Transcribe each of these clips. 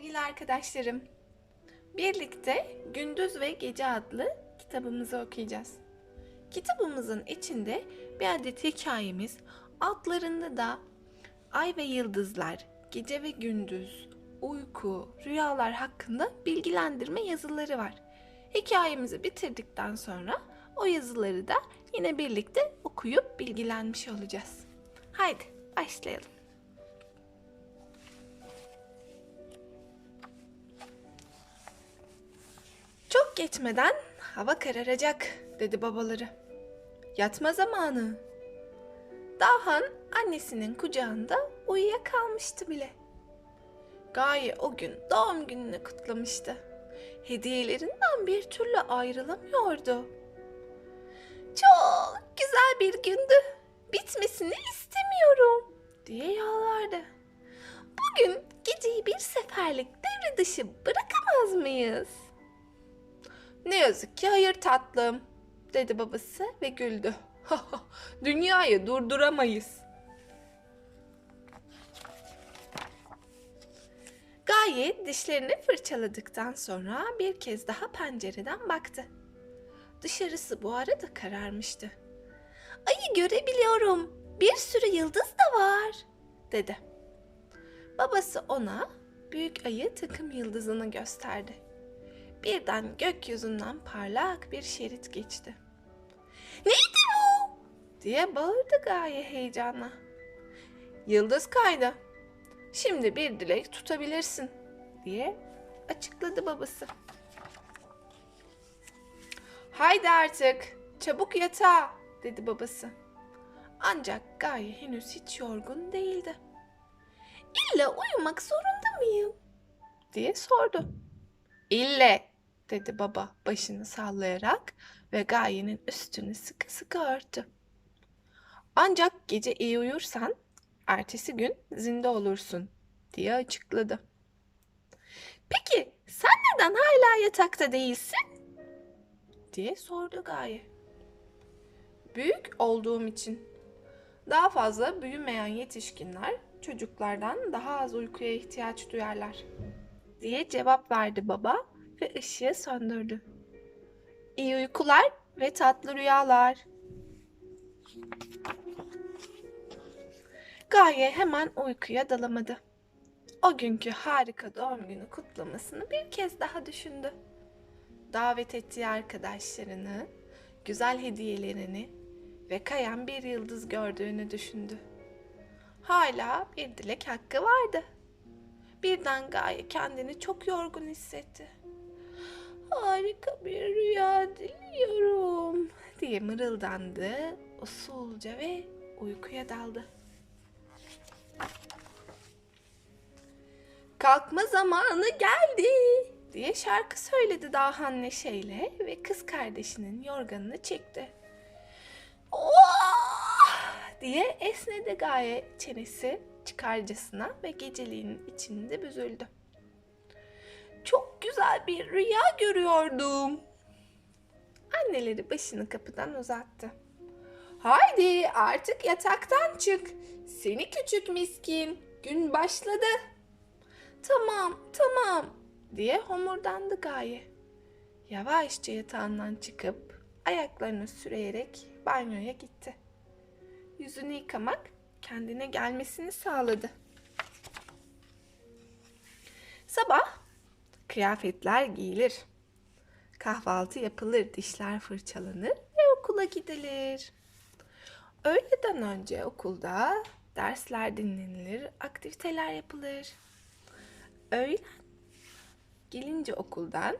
sevgili arkadaşlarım. Birlikte Gündüz ve Gece adlı kitabımızı okuyacağız. Kitabımızın içinde bir adet hikayemiz, altlarında da ay ve yıldızlar, gece ve gündüz, uyku, rüyalar hakkında bilgilendirme yazıları var. Hikayemizi bitirdikten sonra o yazıları da yine birlikte okuyup bilgilenmiş olacağız. Haydi başlayalım. Geçmeden hava kararacak dedi babaları. Yatma zamanı. Dahan annesinin kucağında uyuyakalmıştı bile. Gaye o gün doğum gününü kutlamıştı. Hediyelerinden bir türlü ayrılamıyordu. Çok güzel bir gündü. Bitmesini istemiyorum diye yalvardı. Bugün geceyi bir seferlik devre dışı bırakamaz mıyız? Ne yazık ki hayır tatlım, dedi babası ve güldü. Dünyayı durduramayız. Gaye dişlerini fırçaladıktan sonra bir kez daha pencereden baktı. Dışarısı bu arada kararmıştı. Ayı görebiliyorum. Bir sürü yıldız da var, dedi. Babası ona büyük ayı takım yıldızını gösterdi. Birden gökyüzünden parlak bir şerit geçti. Neydi bu? diye bağırdı Gaye heyecanla. Yıldız kaydı. Şimdi bir dilek tutabilirsin diye açıkladı babası. Haydi artık çabuk yatağa dedi babası. Ancak Gaye henüz hiç yorgun değildi. İlla uyumak zorunda mıyım? diye sordu. İlle dedi baba başını sallayarak ve Gaye'nin üstünü sıkı sıkı örttü. Ancak gece iyi uyursan ertesi gün zinde olursun diye açıkladı. Peki sen neden hala yatakta değilsin? diye sordu Gaye. Büyük olduğum için. Daha fazla büyümeyen yetişkinler çocuklardan daha az uykuya ihtiyaç duyarlar diye cevap verdi baba ve ışığı söndürdü. İyi uykular ve tatlı rüyalar. Gaye hemen uykuya dalamadı. O günkü harika doğum günü kutlamasını bir kez daha düşündü. Davet ettiği arkadaşlarını, güzel hediyelerini ve kayan bir yıldız gördüğünü düşündü. Hala bir dilek hakkı vardı. Birden Gaye kendini çok yorgun hissetti. Harika bir rüya diliyorum diye mırıldandı usulca ve uykuya daldı. Kalkma zamanı geldi diye şarkı söyledi Dahan neşeyle ve kız kardeşinin yorganını çekti. Oh! diye esnedi Gaye çenesi çıkarcasına ve geceliğin içinde büzüldü. Çok güzel bir rüya görüyordum. Anneleri başını kapıdan uzattı. Haydi artık yataktan çık. Seni küçük miskin. Gün başladı. Tamam, tamam diye homurdandı Gaye. Yavaşça yatağından çıkıp ayaklarını süreyerek banyoya gitti. Yüzünü yıkamak kendine gelmesini sağladı. Sabah kıyafetler giyilir. Kahvaltı yapılır, dişler fırçalanır ve okula gidilir. Öğleden önce okulda dersler dinlenilir, aktiviteler yapılır. Öğlen gelince okuldan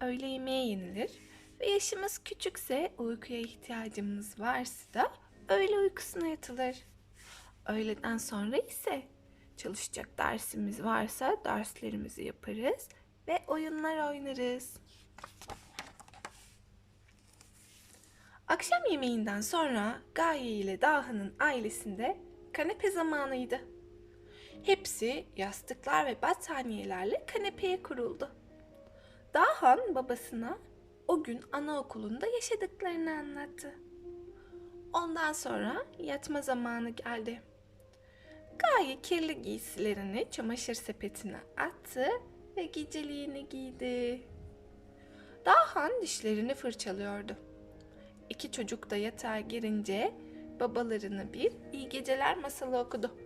öğle yemeği yenilir ve yaşımız küçükse uykuya ihtiyacımız varsa da öğle uykusuna yatılır. Öğleden sonra ise çalışacak dersimiz varsa derslerimizi yaparız ve oyunlar oynarız. Akşam yemeğinden sonra Gaye ile Daha'nın ailesinde kanepe zamanıydı. Hepsi yastıklar ve battaniyelerle kanepeye kuruldu. Dahan babasına o gün anaokulunda yaşadıklarını anlattı. Ondan sonra yatma zamanı geldi. Gaye kirli giysilerini çamaşır sepetine attı ve geceliğini giydi. Dahan dişlerini fırçalıyordu. İki çocuk da yatağa girince babalarını bir iyi geceler masalı okudu.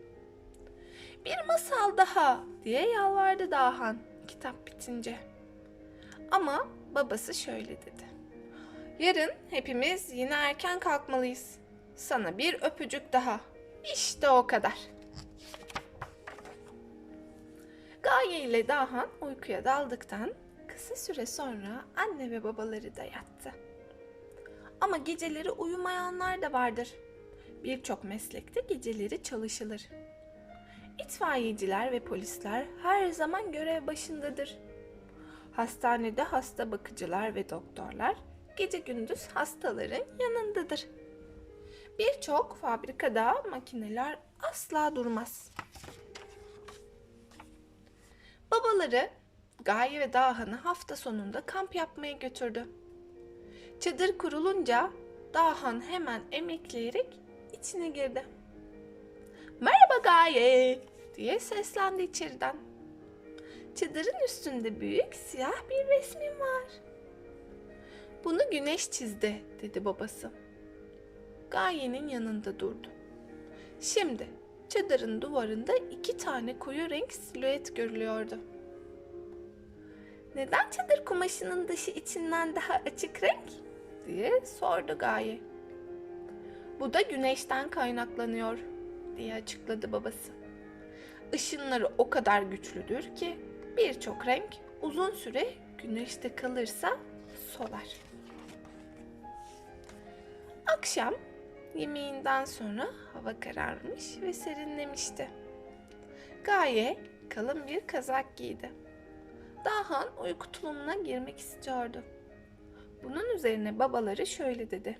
Bir masal daha diye yalvardı Dahan kitap bitince. Ama babası şöyle dedi. Yarın hepimiz yine erken kalkmalıyız. Sana bir öpücük daha. İşte o kadar. Gaye ile Dahan uykuya daldıktan kısa süre sonra anne ve babaları da yattı. Ama geceleri uyumayanlar da vardır. Birçok meslekte geceleri çalışılır. İtfaiyeciler ve polisler her zaman görev başındadır. Hastanede hasta bakıcılar ve doktorlar gece gündüz hastaların yanındadır. Birçok fabrikada makineler asla durmaz. Babaları Gaye ve Dahan'ı hafta sonunda kamp yapmaya götürdü. Çadır kurulunca Dahan hemen emekleyerek içine girdi. Merhaba Gaye diye seslendi içeriden. Çadırın üstünde büyük siyah bir resmin var. Bunu güneş çizdi dedi babası. Gaye'nin yanında durdu. Şimdi çadırın duvarında iki tane koyu renk silüet görülüyordu. Neden çadır kumaşının dışı içinden daha açık renk? diye sordu Gaye. Bu da güneşten kaynaklanıyor diye açıkladı babası. Işınları o kadar güçlüdür ki birçok renk uzun süre güneşte kalırsa solar. Akşam yemeğinden sonra hava kararmış ve serinlemişti. Gaye kalın bir kazak giydi. Dahan uyku tulumuna girmek istiyordu. Bunun üzerine babaları şöyle dedi.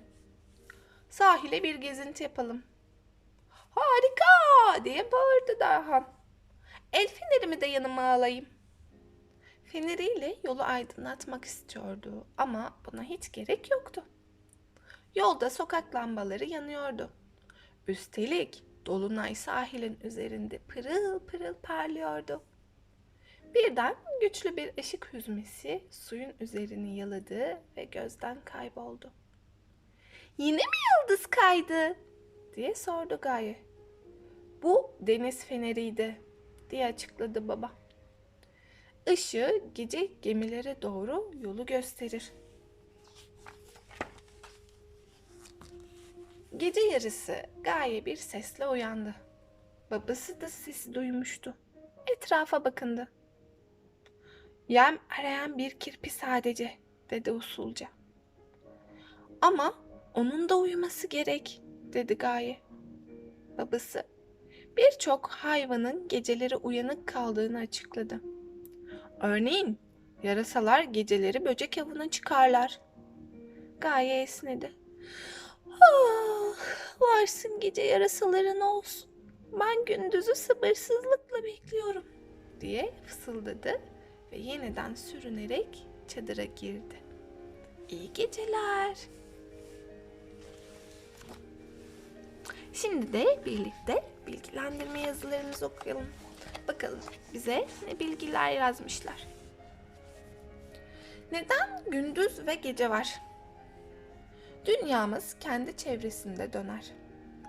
Sahile bir gezinti yapalım. Harika diye bağırdı Dahan. El fenerimi de yanıma alayım. Feneriyle yolu aydınlatmak istiyordu ama buna hiç gerek yoktu. Yolda sokak lambaları yanıyordu. Üstelik dolunay sahilin üzerinde pırıl pırıl parlıyordu. Birden güçlü bir ışık hüzmesi suyun üzerini yaladı ve gözden kayboldu. Yine mi yıldız kaydı? diye sordu Gaye. Bu deniz feneriydi diye açıkladı baba. Işığı gece gemilere doğru yolu gösterir. Gece yarısı Gaye bir sesle uyandı. Babası da sesi duymuştu. Etrafa bakındı. Yem arayan bir kirpi sadece dedi usulca. Ama onun da uyuması gerek dedi Gaye. Babası birçok hayvanın geceleri uyanık kaldığını açıkladı. Örneğin yarasalar geceleri böcek avına çıkarlar. Gaye esnedi. Ah, varsın gece yarasaların olsun. Ben gündüzü sabırsızlıkla bekliyorum diye fısıldadı ve yeniden sürünerek çadıra girdi. İyi geceler. Şimdi de birlikte bilgilendirme yazılarımızı okuyalım. Bakalım bize ne bilgiler yazmışlar. Neden gündüz ve gece var? Dünyamız kendi çevresinde döner.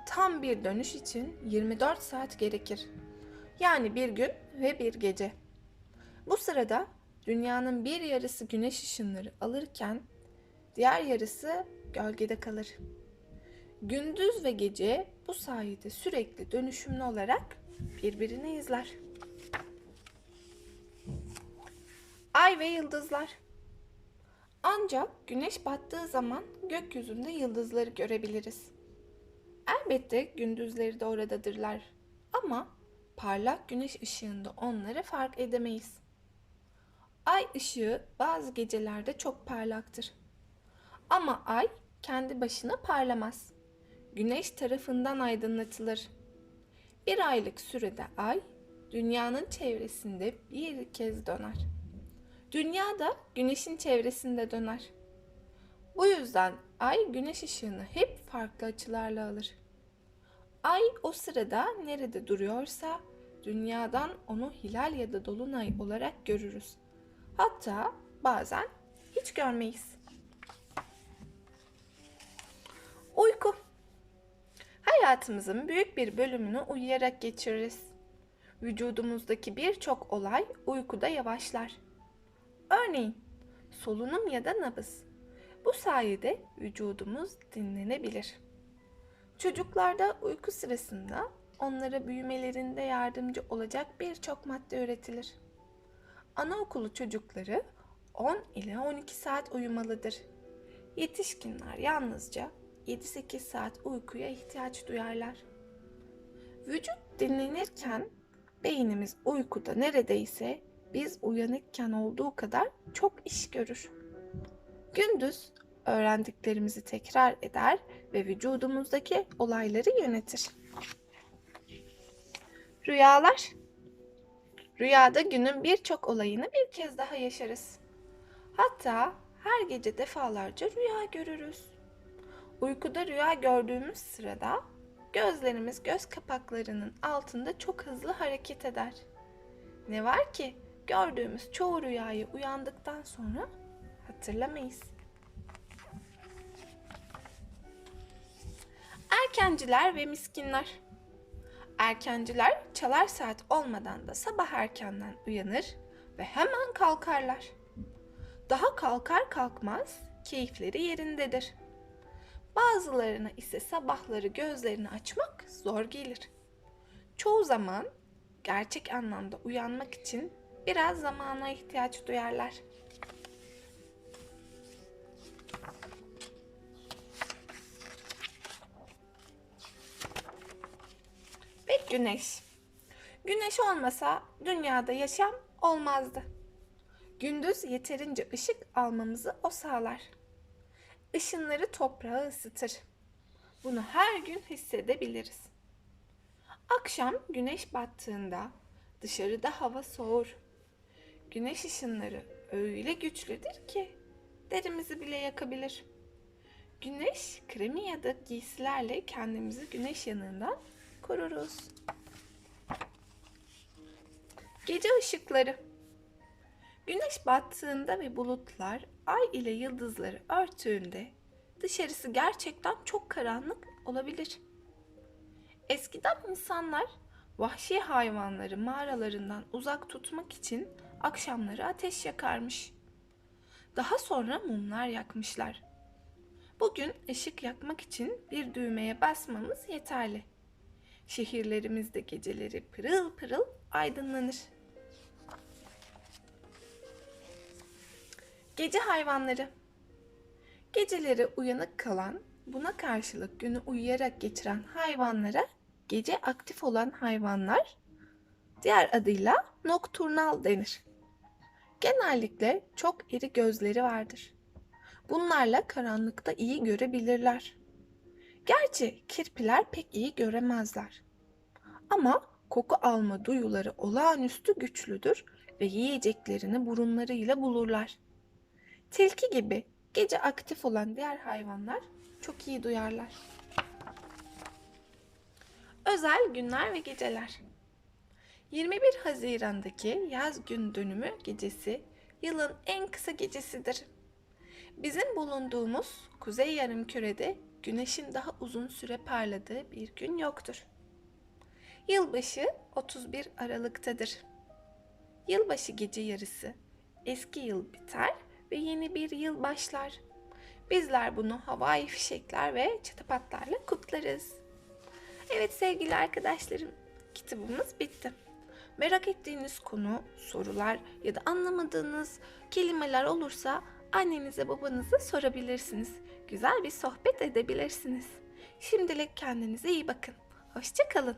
Tam bir dönüş için 24 saat gerekir. Yani bir gün ve bir gece. Bu sırada dünyanın bir yarısı güneş ışınları alırken diğer yarısı gölgede kalır. Gündüz ve gece bu sayede sürekli dönüşümlü olarak birbirini izler. Ay ve yıldızlar. Ancak güneş battığı zaman gökyüzünde yıldızları görebiliriz. Elbette gündüzleri de oradadırlar ama parlak güneş ışığında onları fark edemeyiz. Ay ışığı bazı gecelerde çok parlaktır. Ama ay kendi başına parlamaz. Güneş tarafından aydınlatılır. Bir aylık sürede ay dünyanın çevresinde bir kez döner. Dünya da güneşin çevresinde döner. Bu yüzden ay güneş ışığını hep farklı açılarla alır. Ay o sırada nerede duruyorsa dünyadan onu hilal ya da dolunay olarak görürüz. Hatta bazen hiç görmeyiz. Uyku. Hayatımızın büyük bir bölümünü uyuyarak geçiririz. Vücudumuzdaki birçok olay uykuda yavaşlar. Örneğin solunum ya da nabız. Bu sayede vücudumuz dinlenebilir. Çocuklarda uyku sırasında onlara büyümelerinde yardımcı olacak birçok madde üretilir. Anaokulu çocukları 10 ile 12 saat uyumalıdır. Yetişkinler yalnızca 7-8 saat uykuya ihtiyaç duyarlar. Vücut dinlenirken beynimiz uykuda neredeyse biz uyanıkken olduğu kadar çok iş görür. Gündüz öğrendiklerimizi tekrar eder ve vücudumuzdaki olayları yönetir. Rüyalar Rüyada günün birçok olayını bir kez daha yaşarız. Hatta her gece defalarca rüya görürüz. Uykuda rüya gördüğümüz sırada gözlerimiz göz kapaklarının altında çok hızlı hareket eder. Ne var ki gördüğümüz çoğu rüyayı uyandıktan sonra hatırlamayız. Erkenciler ve miskinler. Erkenciler çalar saat olmadan da sabah erkenden uyanır ve hemen kalkarlar. Daha kalkar kalkmaz keyifleri yerindedir. Bazılarına ise sabahları gözlerini açmak zor gelir. Çoğu zaman gerçek anlamda uyanmak için biraz zamana ihtiyaç duyarlar. Ve güneş. Güneş olmasa dünyada yaşam olmazdı. Gündüz yeterince ışık almamızı o sağlar. Işınları toprağı ısıtır. Bunu her gün hissedebiliriz. Akşam güneş battığında dışarıda hava soğur. Güneş ışınları öyle güçlüdür ki derimizi bile yakabilir. Güneş kremi ya da giysilerle kendimizi güneş yanından koruruz. Gece ışıkları. Güneş battığında ve bulutlar ay ile yıldızları örtüğünde dışarısı gerçekten çok karanlık olabilir. Eskiden insanlar vahşi hayvanları mağaralarından uzak tutmak için akşamları ateş yakarmış. Daha sonra mumlar yakmışlar. Bugün ışık yakmak için bir düğmeye basmamız yeterli. Şehirlerimizde geceleri pırıl pırıl aydınlanır. Gece hayvanları. Geceleri uyanık kalan, buna karşılık günü uyuyarak geçiren hayvanlara gece aktif olan hayvanlar, diğer adıyla nokturnal denir. Genellikle çok iri gözleri vardır. Bunlarla karanlıkta iyi görebilirler. Gerçi kirpiler pek iyi göremezler. Ama koku alma duyuları olağanüstü güçlüdür ve yiyeceklerini burunlarıyla bulurlar. Tilki gibi gece aktif olan diğer hayvanlar çok iyi duyarlar. Özel günler ve geceler. 21 Haziran'daki yaz gün dönümü gecesi yılın en kısa gecesidir. Bizim bulunduğumuz kuzey yarımkürede güneşin daha uzun süre parladığı bir gün yoktur. Yılbaşı 31 Aralık'tadır. Yılbaşı gece yarısı eski yıl biter ve yeni bir yıl başlar. Bizler bunu havai fişekler ve çatapatlarla kutlarız. Evet sevgili arkadaşlarım, kitabımız bitti. Merak ettiğiniz konu, sorular ya da anlamadığınız kelimeler olursa annenize babanıza sorabilirsiniz. Güzel bir sohbet edebilirsiniz. Şimdilik kendinize iyi bakın. Hoşçakalın.